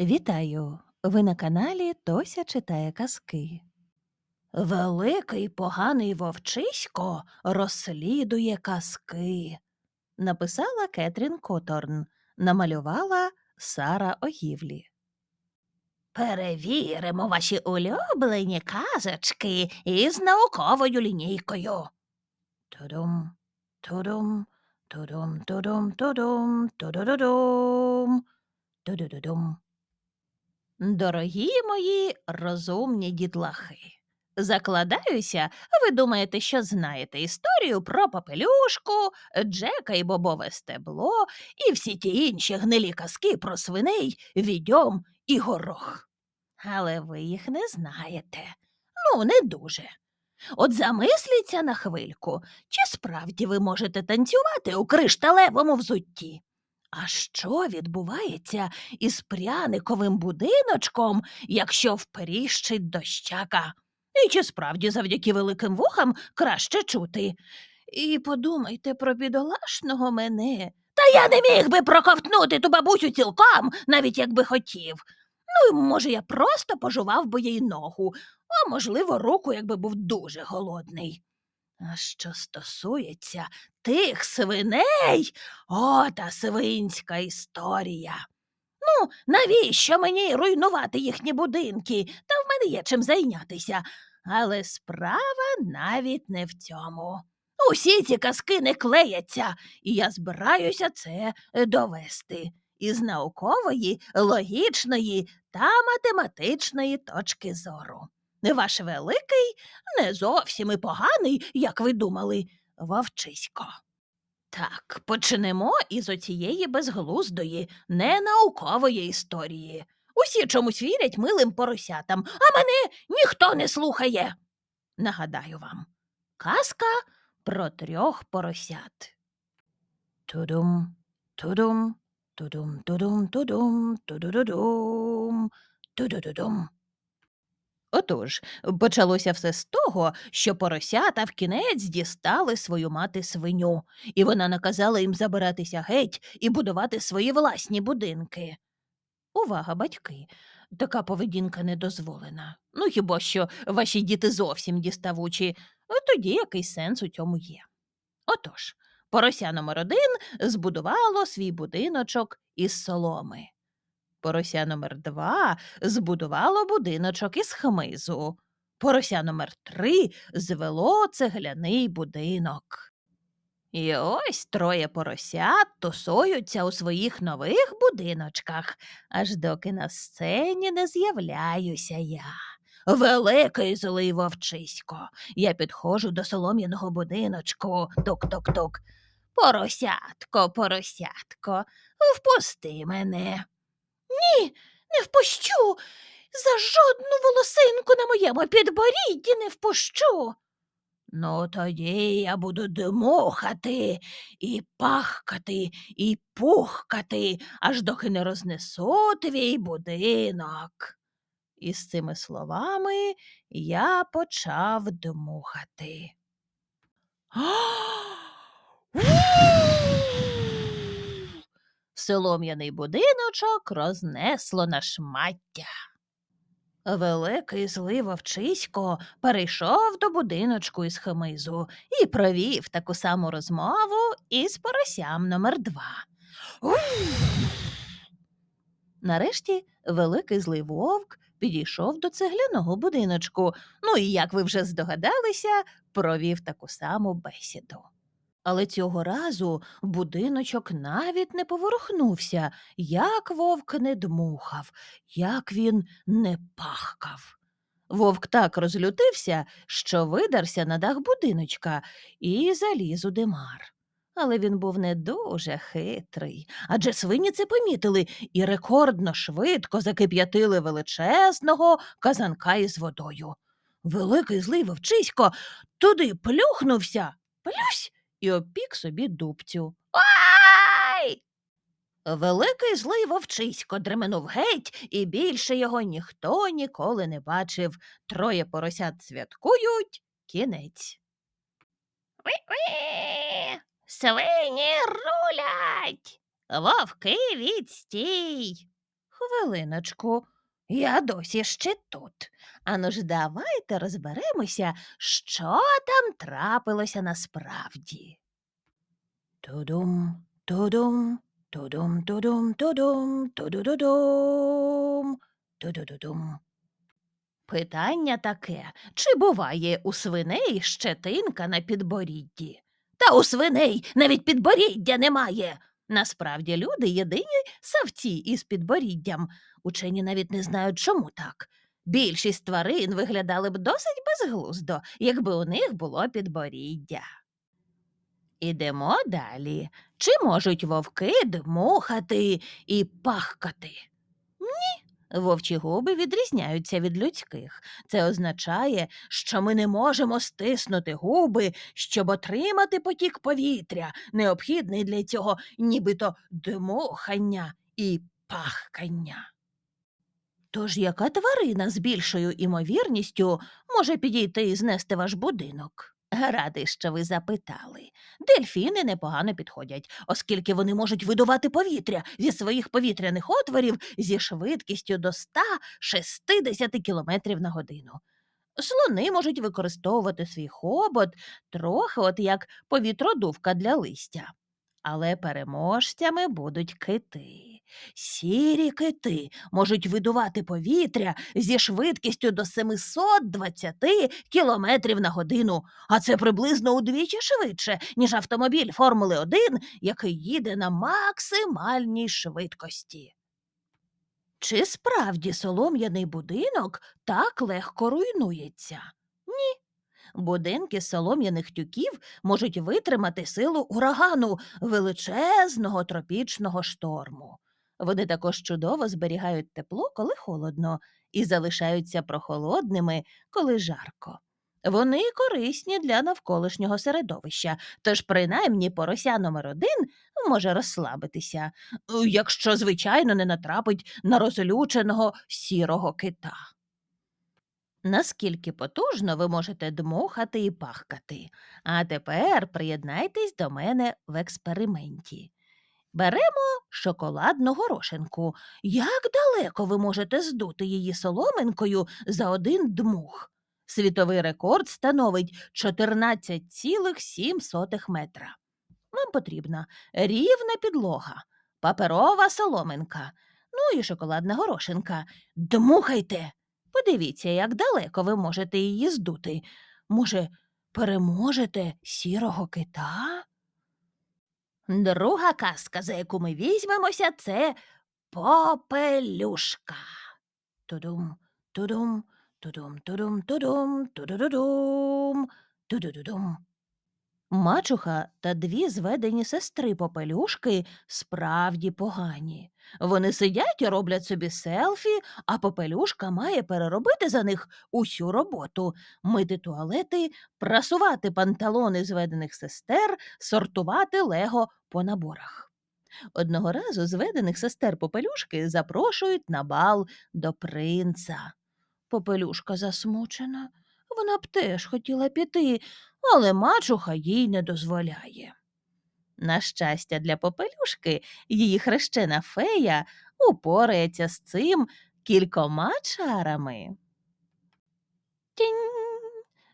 Вітаю! Ви на каналі Тося читає казки. Великий поганий вовчисько розслідує казки. Написала Кетрін Которн, намалювала Сара Огівлі. Перевіримо ваші улюблені казочки із науковою лінійкою. Тудум, тудум, тудум, тудум, тудум, тудудудум, тудудудум. Дорогі мої розумні дітлахи, закладаюся, ви думаєте, що знаєте історію про попелюшку, Джека і бобове стебло і всі ті інші гнилі казки про свиней, відьом і горох. Але ви їх не знаєте. Ну, не дуже. От замисліться на хвильку, чи справді ви можете танцювати у кришталевому взутті? А що відбувається із пряниковим будиночком, якщо вперіщить дощака? І чи справді завдяки великим вухам краще чути? І подумайте про бідолашного мене. Та я не міг би проковтнути ту бабусю цілком, навіть якби хотів. Ну, може, я просто пожував би їй ногу, а можливо, руку, якби був дуже голодний. А що стосується тих свиней, о, та свинська історія. Ну, навіщо мені руйнувати їхні будинки? Та в мене є чим зайнятися. Але справа навіть не в цьому. Усі ці казки не клеяться, і я збираюся це е, довести із наукової, логічної та математичної точки зору. Ваш великий не зовсім і поганий, як ви думали, вовчисько. Так, почнемо із оцієї безглуздої, ненаукової історії. Усі чомусь вірять милим поросятам, а мене ніхто не слухає. Нагадаю вам, казка про трьох поросят. Тудум, тудум, тудум, тудум, тудум, тудудудум, тудудудум. Отож, почалося все з того, що поросята вкінець дістали свою мати свиню, і вона наказала їм забиратися геть і будувати свої власні будинки. Увага, батьки! Така поведінка не дозволена. Ну, хіба що ваші діти зовсім діставучі, тоді який сенс у цьому є. Отож, порося номер один збудувало свій будиночок із соломи. Порося номер два збудувало будиночок із хмизу. Порося номер три звело цегляний будинок. І ось троє поросят тусуються у своїх нових будиночках, аж доки на сцені не з'являюся я. Великий злий вовчисько. Я підходжу до солом'яного будиночку. Тук-тук-тук. Поросятко, поросятко, впусти мене. Ні, не впущу. За жодну волосинку на моєму підборідді не впущу. Ну, тоді я буду дмухати і пахкати, і пухкати, аж доки не рознесу твій будинок. І з цими словами я почав дмухати. Солом'яний будиночок рознесло на шмаття. Великий злий вовчисько перейшов до будиночку із хмизу і провів таку саму розмову із поросям номер два. Нарешті великий злий вовк підійшов до цегляного будиночку, ну і, як ви вже здогадалися, провів таку саму бесіду. Але цього разу будиночок навіть не поворухнувся, як вовк не дмухав, як він не пахкав. Вовк так розлютився, що видарся на дах будиночка і заліз у димар. Але він був не дуже хитрий, адже свині це помітили і рекордно швидко закип'ятили величезного казанка із водою. Великий злий вовчисько туди плюхнувся, плюсь і опік собі дубцю. Ай! Великий злий вовчисько дременув геть, і більше його ніхто ніколи не бачив. Троє поросят святкують кінець. Уі-уі! Свині рулять. Вовки відстій. Хвилиночку, я досі ще тут. Ану ж давайте розберемося, що там трапилося насправді. Тудум, тудум, тудум, тудум, тудум, тудудудум, тудудудум. Питання таке, чи буває у свиней щетинка на підборідді? Та у свиней навіть підборіддя немає. Насправді люди єдині савці із підборіддям. Учені навіть не знають, чому так. Більшість тварин виглядали б досить безглуздо, якби у них було підборіддя. Ідемо далі. Чи можуть вовки дмухати і пахкати? Ні. Вовчі губи відрізняються від людських. Це означає, що ми не можемо стиснути губи, щоб отримати потік повітря, необхідний для цього нібито дмухання і пахкання. Тож яка тварина з більшою імовірністю може підійти і знести ваш будинок? Радий, що ви запитали. Дельфіни непогано підходять, оскільки вони можуть видувати повітря зі своїх повітряних отворів зі швидкістю до 160 км на годину. Слони можуть використовувати свій хобот трохи от як повітродувка для листя. Але переможцями будуть кити. Сірі кити можуть видувати повітря зі швидкістю до 720 км на годину, а це приблизно удвічі швидше, ніж автомобіль Формули 1, який їде на максимальній швидкості. Чи справді солом'яний будинок так легко руйнується? Будинки солом'яних тюків можуть витримати силу урагану величезного тропічного шторму. Вони також чудово зберігають тепло, коли холодно, і залишаються прохолодними, коли жарко. Вони корисні для навколишнього середовища, тож принаймні порося номер один може розслабитися, е, якщо, звичайно, не натрапить на розлюченого сірого кита. Наскільки потужно ви можете дмухати і пахкати. А тепер приєднайтесь до мене в експерименті. Беремо шоколадну горошинку. Як далеко ви можете здути її соломинкою за один дмух? Світовий рекорд становить 14,7 метра. Вам потрібна рівна підлога, паперова соломинка, ну і шоколадна горошинка. Дмухайте! Подивіться, як далеко ви можете її здути. Може, переможете сірого кита? Друга казка, за яку ми візьмемося, це попелюшка. Тудум, тудум, тудум, тудум, тудум, тудудудум, тудудудум. Мачуха та дві зведені сестри попелюшки справді погані. Вони сидять і роблять собі селфі, а попелюшка має переробити за них усю роботу мити туалети, прасувати панталони зведених сестер, сортувати лего по наборах. Одного разу зведених сестер попелюшки запрошують на бал до принца. Попелюшка засмучена. Вона б теж хотіла піти, але мачуха їй не дозволяє. На щастя, для попелюшки її хрещена фея упорається з цим кількома чарами. Тінь.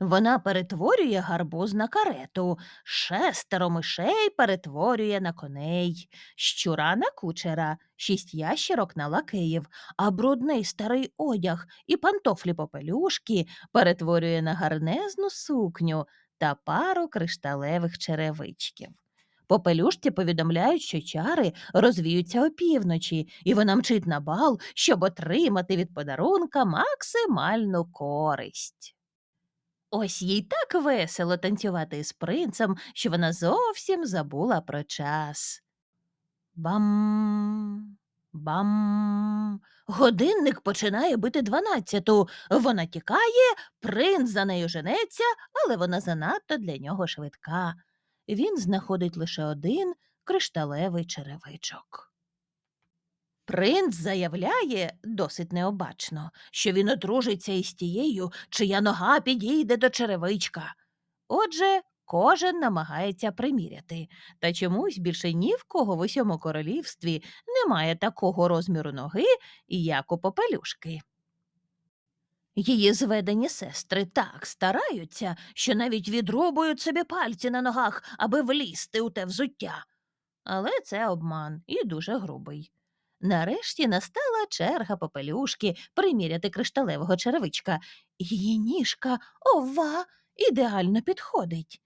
Вона перетворює гарбуз на карету, шестеро мишей перетворює на коней, щура на кучера, шість ящерок на лакеїв, а брудний старий одяг і пантофлі попелюшки перетворює на гарнезну сукню та пару кришталевих черевичків. Попелюшці повідомляють, що чари розвіються опівночі, і вона мчить на бал, щоб отримати від подарунка максимальну користь. Ось їй так весело танцювати з принцем, що вона зовсім забула про час. Бам, бам. Годинник починає бити дванадцяту. Вона тікає, принц за нею женеться, але вона занадто для нього швидка. Він знаходить лише один кришталевий черевичок. Принц заявляє досить необачно, що він одружиться із тією, чия нога підійде до черевичка. Отже, кожен намагається приміряти, та чомусь більше ні в кого в усьому королівстві немає такого розміру ноги, як у попелюшки. Її зведені сестри так стараються, що навіть відрубують собі пальці на ногах, аби влізти у те взуття. Але це обман і дуже грубий. Нарешті настала черга попелюшки приміряти кришталевого черевичка. Її ніжка, ова, ідеально підходить.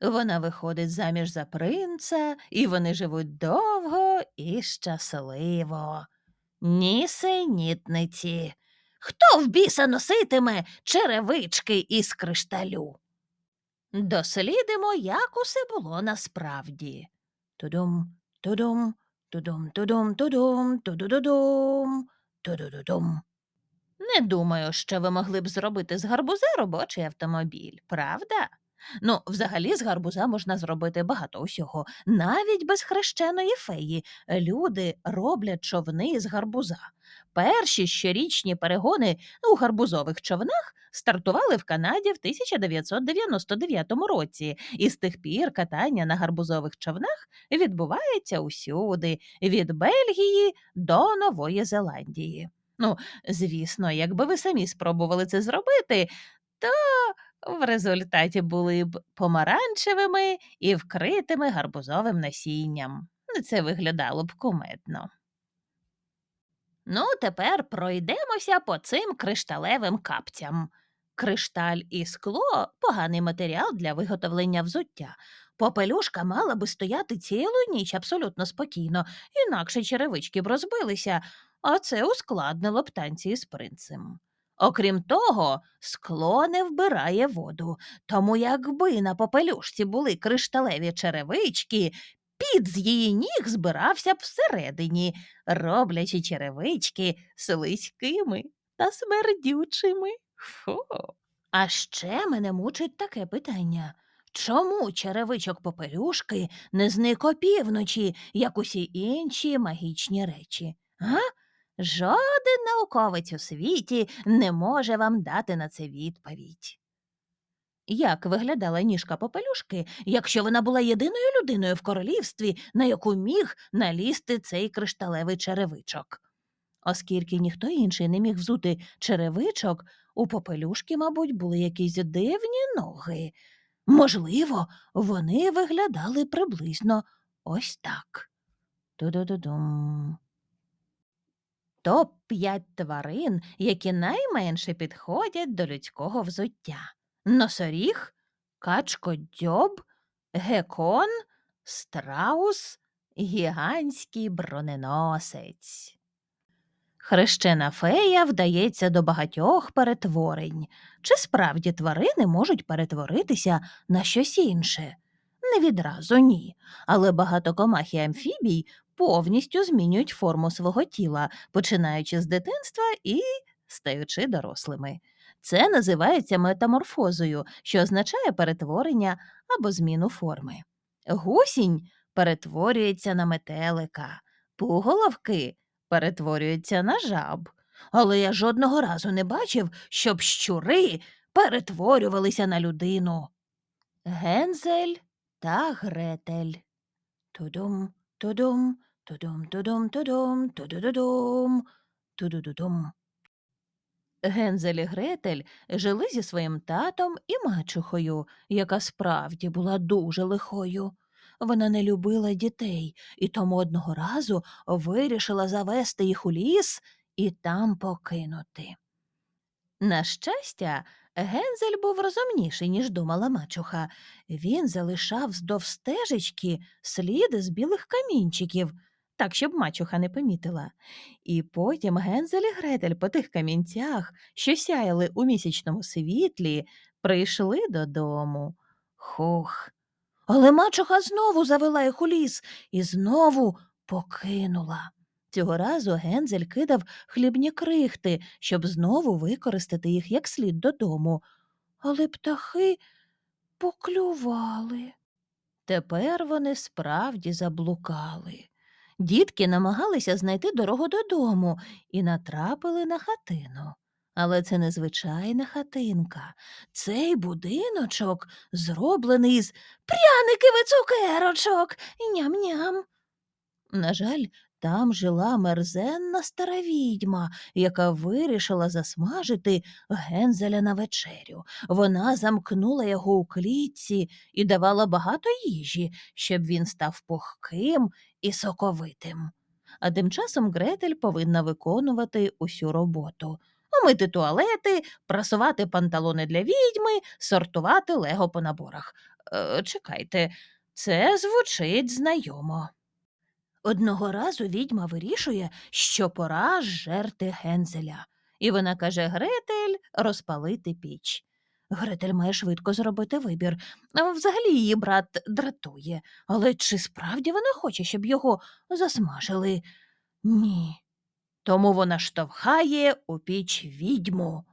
Вона виходить заміж за принца, і вони живуть довго і щасливо. Нісенітниці. Хто в біса носитиме черевички із кришталю? Дослідимо, як усе було насправді. Тудум, тудум, тудум, тудом, тудом, тудудудом, тудудудом. Не думаю, що ви могли б зробити з гарбуза робочий автомобіль, правда? Ну, взагалі, з гарбуза можна зробити багато усього, навіть без хрещеної феї. Люди роблять човни з гарбуза. Перші щорічні перегони у гарбузових човнах стартували в Канаді в 1999 році, і з тих пір катання на гарбузових човнах відбувається усюди, від Бельгії до Нової Зеландії. Ну, звісно, якби ви самі спробували це зробити, то в результаті були б помаранчевими і вкритими гарбузовим насінням. Ну, Це виглядало б кумедно. Ну, тепер пройдемося по цим кришталевим капцям. Кришталь і скло поганий матеріал для виготовлення взуття. Попелюшка мала би стояти цілу ніч абсолютно спокійно, інакше черевички б розбилися, а це ускладнило б танці з принцем. Окрім того, скло не вбирає воду, тому якби на попелюшці були кришталеві черевички, під з її ніг збирався б всередині, роблячи черевички слизькими та смердючими. Фу. А ще мене мучить таке питання. Чому черевичок попелюшки не зник опівночі, як усі інші магічні речі? А? Жоден науковець у світі не може вам дати на це відповідь. Як виглядала ніжка попелюшки, якщо вона була єдиною людиною в королівстві, на яку міг налізти цей кришталевий черевичок? Оскільки ніхто інший не міг взути черевичок, у попелюшки, мабуть, були якісь дивні ноги. Можливо, вони виглядали приблизно ось так. Ту-ду-ду-дум. Топ 5 тварин, які найменше підходять до людського взуття. Носоріг, качкодьоб, гекон, страус, гігантський броненосець. Хрещена фея вдається до багатьох перетворень. Чи справді тварини можуть перетворитися на щось інше? Не відразу ні, але багато комах і амфібій повністю змінюють форму свого тіла, починаючи з дитинства і стаючи дорослими. Це називається метаморфозою, що означає перетворення або зміну форми. Гусінь перетворюється на метелика, пуголовки перетворюються на жаб. Але я жодного разу не бачив, щоб щури перетворювалися на людину. Гензель та Гретель. Тудум, тудум, тудум, тудум, тудум, тудудудум, тудудудум. Гензель і Гретель жили зі своїм татом і мачухою, яка справді була дуже лихою. Вона не любила дітей і тому одного разу вирішила завести їх у ліс і там покинути. На щастя, Гензель був розумніший, ніж думала мачуха. Він залишав здовж стежечки сліди з білих камінчиків, так, щоб мачуха не помітила. І потім Гензель і Гретель по тих камінцях, що сяяли у місячному світлі, прийшли додому. Хух. Але мачуха знову завела їх у ліс і знову покинула. Цього разу Гензель кидав хлібні крихти, щоб знову використати їх як слід додому. Але птахи поклювали. Тепер вони справді заблукали. Дітки намагалися знайти дорогу додому і натрапили на хатину. Але це не звичайна хатинка. Цей будиночок зроблений з пряників і цукерочок. Ням-ням. На жаль, там жила мерзенна стара відьма, яка вирішила засмажити гензеля на вечерю. Вона замкнула його у клітці і давала багато їжі, щоб він став пухким і соковитим. А тим часом Гретель повинна виконувати усю роботу. Мити туалети, прасувати панталони для відьми, сортувати лего по наборах. Е, чекайте, це звучить знайомо. Одного разу відьма вирішує, що пора жерти гензеля, і вона каже Гретель розпалити піч. Гретель має швидко зробити вибір. Взагалі її брат дратує, але чи справді вона хоче, щоб його засмажили? Ні. Тому вона штовхає у піч відьму.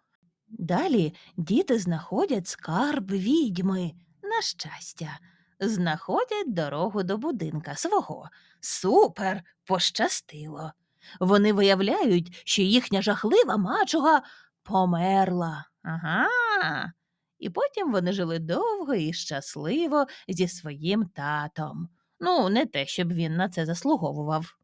Далі діти знаходять скарб відьми. На щастя, знаходять дорогу до будинка свого. Супер, пощастило. Вони виявляють, що їхня жахлива мачуга померла. Ага. І потім вони жили довго і щасливо зі своїм татом. Ну, не те, щоб він на це заслуговував.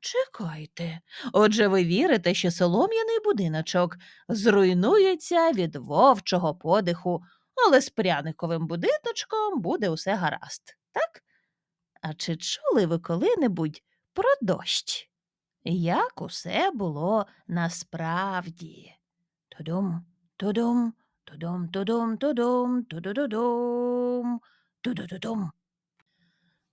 Чекайте, отже, ви вірите, що солом'яний будиночок зруйнується від вовчого подиху, але з пряниковим будиночком буде усе гаразд, так? А чи чули ви коли-небудь про дощ? Як усе було насправді? Тудум, тудум, тудум, тудум, тудум, тудудудум, тудудудум.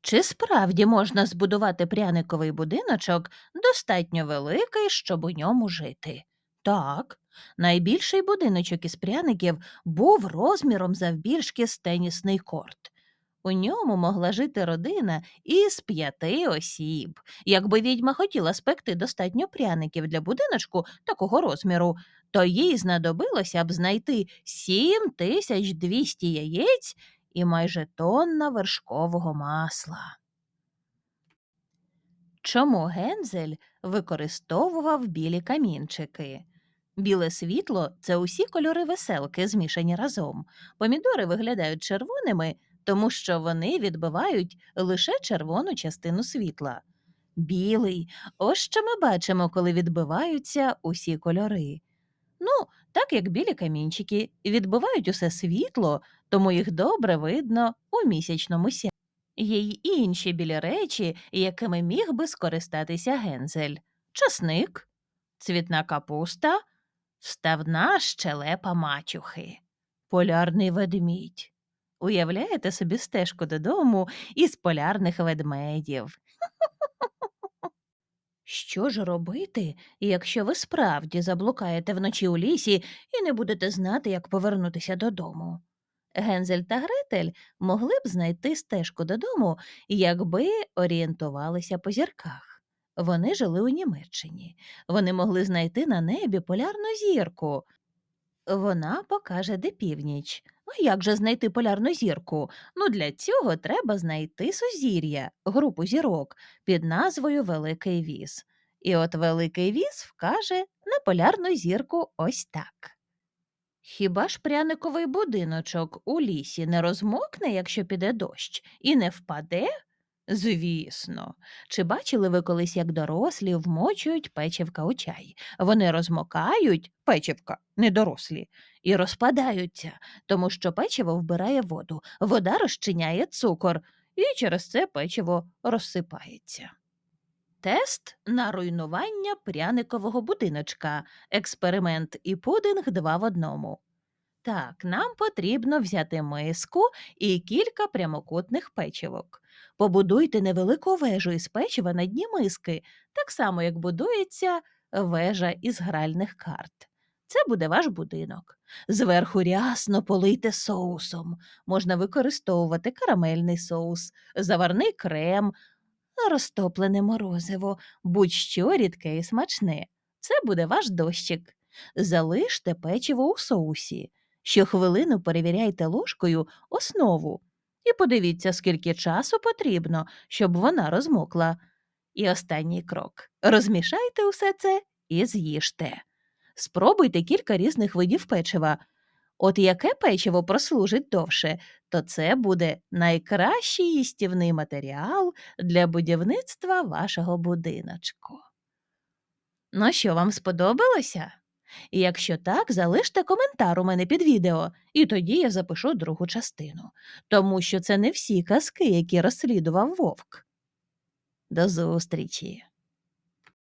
Чи справді можна збудувати пряниковий будиночок достатньо великий, щоб у ньому жити? Так, найбільший будиночок із пряників був розміром завбільшки з тенісний корт. У ньому могла жити родина із п'яти осіб. Якби відьма хотіла спекти достатньо пряників для будиночку такого розміру, то їй знадобилося б знайти 7200 яєць і майже тонна вершкового масла. Чому Гензель використовував білі камінчики? Біле світло це усі кольори веселки, змішані разом. Помідори виглядають червоними, тому що вони відбивають лише червону частину світла. Білий ось що ми бачимо, коли відбиваються усі кольори. Ну, так як білі камінчики відбивають усе світло, тому їх добре видно у місячному сяйві. Є й інші білі речі, якими міг би скористатися гензель часник, цвітна капуста, вставна щелепа мачухи, полярний ведмідь. Уявляєте собі стежку додому із полярних ведмедів. Що ж робити, якщо ви справді заблукаєте вночі у лісі і не будете знати, як повернутися додому? Гензель та Гретель могли б знайти стежку додому, якби орієнтувалися по зірках. Вони жили у Німеччині. Вони могли знайти на небі полярну зірку. Вона покаже, де північ. А як же знайти полярну зірку? Ну, для цього треба знайти сузір'я, групу зірок під назвою Великий віз. І от Великий віз вкаже на полярну зірку ось так. Хіба ж пряниковий будиночок у лісі не розмокне, якщо піде дощ, і не впаде? Звісно. Чи бачили ви колись, як дорослі вмочують печивка у чай? Вони розмокають печивка, не і розпадаються, тому що печиво вбирає воду, вода розчиняє цукор, і через це печиво розсипається. Тест на руйнування пряникового будиночка. Експеримент і пудинг два в одному. Так, нам потрібно взяти миску і кілька прямокутних печивок. Побудуйте невелику вежу із печива на дні миски, так само, як будується вежа із гральних карт. Це буде ваш будинок. Зверху рясно полийте соусом. Можна використовувати карамельний соус, заварний крем, розтоплене морозиво, будь-що рідке і смачне. Це буде ваш дощик. Залиште печиво у соусі. Щохвилину перевіряйте ложкою основу і подивіться, скільки часу потрібно, щоб вона розмокла. І останній крок розмішайте усе це і з'їжте. Спробуйте кілька різних видів печива. От яке печиво прослужить довше, то це буде найкращий їстівний матеріал для будівництва вашого будиночку. Ну що, вам сподобалося? І якщо так, залиште коментар у мене під відео, і тоді я запишу другу частину, тому що це не всі казки, які розслідував вовк. До зустрічі!